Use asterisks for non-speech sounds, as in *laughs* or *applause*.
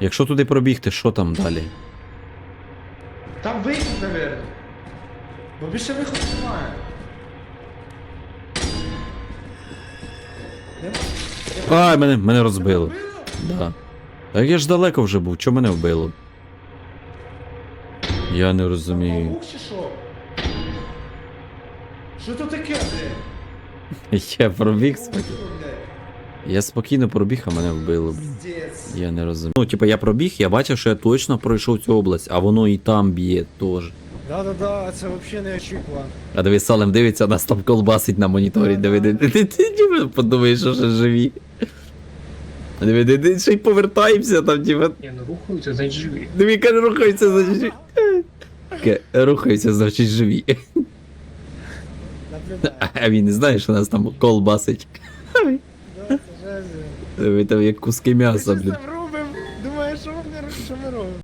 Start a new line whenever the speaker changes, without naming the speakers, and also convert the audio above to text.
Якщо туди пробігти, що там далі?
Там вихід, наверное. Бо більше виходу немає. Нема?
Ай, мене, мене розбило. Да. Так я ж далеко вже був, чого мене вбило? Я не розумію.
Павук чи що? Що то таке, блядь? *laughs*
Я пробіг
Павук, блядь.
Я спокійно пробіг, а мене вбило.
Пиздец.
Я не розумію. Ну, типа, я пробіг, я бачив, що я точно пройшов цю область, а воно і там б'є теж.
Да-да-да, це взагалі не очікувано.
А диви, Салем дивиться, нас там колбасить на моніторі. Диви, диви, ти диви, подумаєш, що ще живі. Диви, диви, диви, ще й повертаємося там, типа.
Ні, ну рухаються, значить живі.
Диви, каже, рухаються, значить живі. Таке, Рухаються, значить живі. А він не знає, що нас там колбасить. Диви, там як куски м'яса, блін.
робимо. Думаю, що ми, що ми робимо?